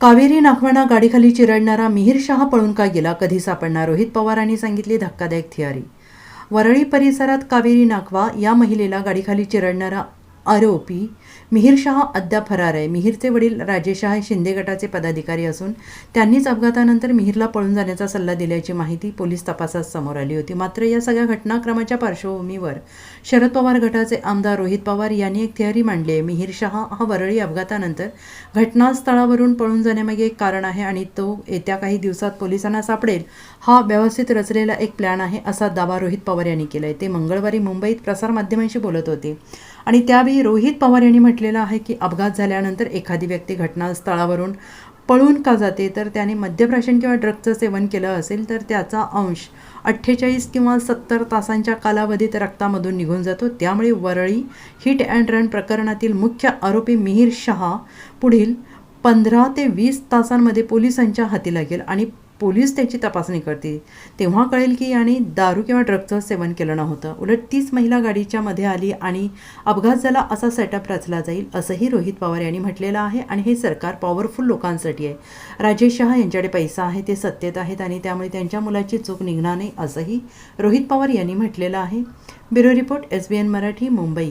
कावेरी नाखवाना गाडीखाली चिरडणारा मिहीर शहा पळून का गेला? कधी सापडणार? रोहित पवारांनी सांगितली धक्कादायक थिअरी वरळी परिसरात कावेरी नाखवा या महिलेला गाडीखाली चिरडणारा आरोपी मिहीर शहा अद्याप फरार आहे. मिहीरचे वडील राजेशहा हे शिंदे गटाचे पदाधिकारी असून त्यांनीच अपघातानंतर मिहीरला पळून जाण्याचा सल्ला दिल्याची माहिती पोलीस तपासात समोर आली होती. मात्र या सगळ्या घटनाक्रमाच्या पार्श्वभूमीवर शरद पवार गटाचे आमदार रोहित पवार यांनी एक थिअरी मांडली आहे. मिहीरशहा हा वरळी अपघातानंतर घटनास्थळावरून पळून जाण्यामागे एक कारण आहे आणि तो येत्या काही दिवसात पोलिसांना सापडेल. हा व्यवस्थित रचलेला एक प्लॅन आहे असा दावा रोहित पवार यांनी केला आहे ते मंगळवारी मुंबईत प्रसारमाध्यमांशी बोलत होते. आणि त्यावेळी रोहित पवार यांनी म्हटलेलं आहे की अपघात झाल्यानंतर एखादी व्यक्ती घटनास्थळावरून पळून का जाते? तर त्याने मद्यप्राशन किंवा ड्रगचं सेवन केलं असेल तर त्याचा अंश अठ्ठेचाळीस किंवा सत्तर तासांच्या कालावधीत रक्तामधून निघून जातो. त्यामुळे वरळी हिट अँड रन प्रकरणातील मुख्य आरोपी मिहीर शहा पुढील पंधरा ते वीस तासांमध्ये पोलिसांच्या हाती लागेल आणि पोलीस त्याची तपासणी करतील. तेव्हा कळेल की याने दारू किंवा ड्रगचं सेवन केलं नव्हतं. उलट तीच महिला गाडीच्या मध्ये आली आणि अपघात झाला असा सेटअप रचला जाईल असंही रोहित पवार यांनी म्हटलेलं आहे आणि हे सरकार पॉवरफुल लोकांसाठी आहे. राजेश शहा यांच्याकडे पैसा आहे ते सत्तेत आहेत आणि त्यामुळे त्यांच्या मुलाची चूक निघणार नाही असंही रोहित पवार यांनी म्हटलेलं आहे. Bureau report S B N Marathi Mumbai.